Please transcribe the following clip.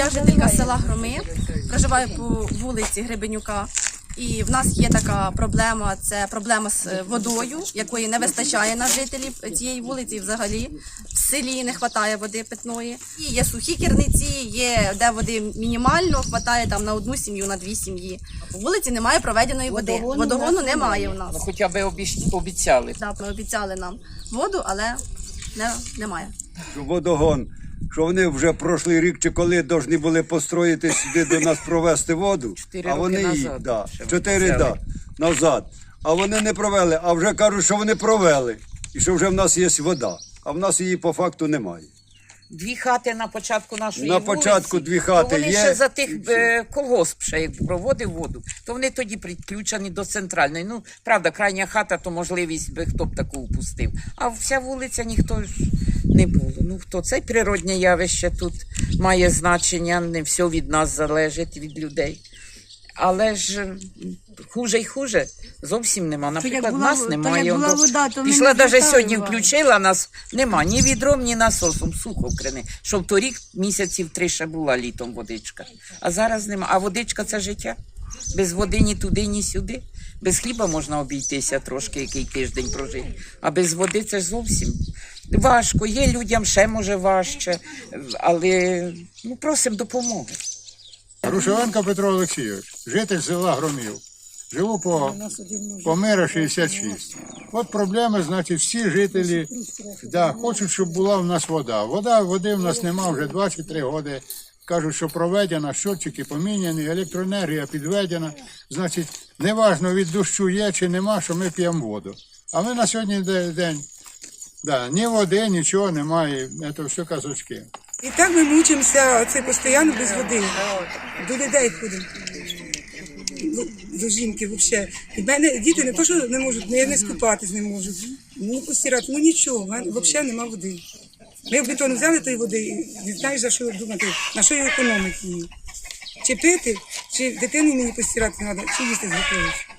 Я жителька села Громи, проживаю по вулиці Гребенюка. І в нас є така проблема: це проблема з е, водою, якої не вистачає на жителів цієї вулиці. і Взагалі в селі не вистачає води питної. І є сухі керниці, є де води мінімально, вистачає там на одну сім'ю, на дві сім'ї. По вулиці немає проведеної води. Водогону немає у нас. Ну, хоча б обіцяли. Да, ми обіцяли нам воду, але не, немає. водогон, що вони вже прошлий рік чи коли повинні були построїти сюди до нас провести воду. Чотири а вони назад да, чотири да, назад. А вони не провели, а вже кажуть, що вони провели. І що вже в нас є вода. А в нас її по факту немає. Дві хати на початку нашої На вулиці, початку дві хати то вони є, ще за тих все. е, колгосп ще як проводив воду, то вони тоді підключені до центральної. Ну, правда, крайня хата, то можливість би хто б таку упустив. А вся вулиця ніхто ж не було. Ну хто це природне явище тут має значення, не все від нас залежить, від людей. Але ж хуже й хуже зовсім нема. Наприклад, була нас немає. була вода, то Пішла навіть сьогодні включила нас. Нема ні відром, ні насосом. Сухо в крини. Щоб торік місяців три ще була літом водичка. А зараз нема. А водичка це життя. Без води ні туди, ні сюди. Без хліба можна обійтися трошки, який тиждень прожити. А без води це зовсім важко. Є людям ще може важче, але ну, просимо допомоги. Рушевенко Петро Олексійович, житель села Громів. Живу по, по мира 66. От проблеми, значить, всі жителі да, хочуть, щоб була в нас вода. Вода, води в нас нема вже 23 роки. Кажуть, що проведена, щотчики поміняні, електроенергія підведена. Значить, неважно від дощу є чи нема, що ми п'ємо воду. А ми на сьогодні день да, ні води, нічого немає. Це все казочки. І так ми мучимося це постійно без води. До людей ходимо. До, до жінки взагалі. І мене діти не то, що не можуть, не, не скупатись не можуть. Ну, постирати, ну нічого, взагалі нема води. Ми в бетон взяли тої води, і не знаєш, за що думати, на що її економити її. Чи пити, чи дитину мені постирати треба, чи їсти зготовити.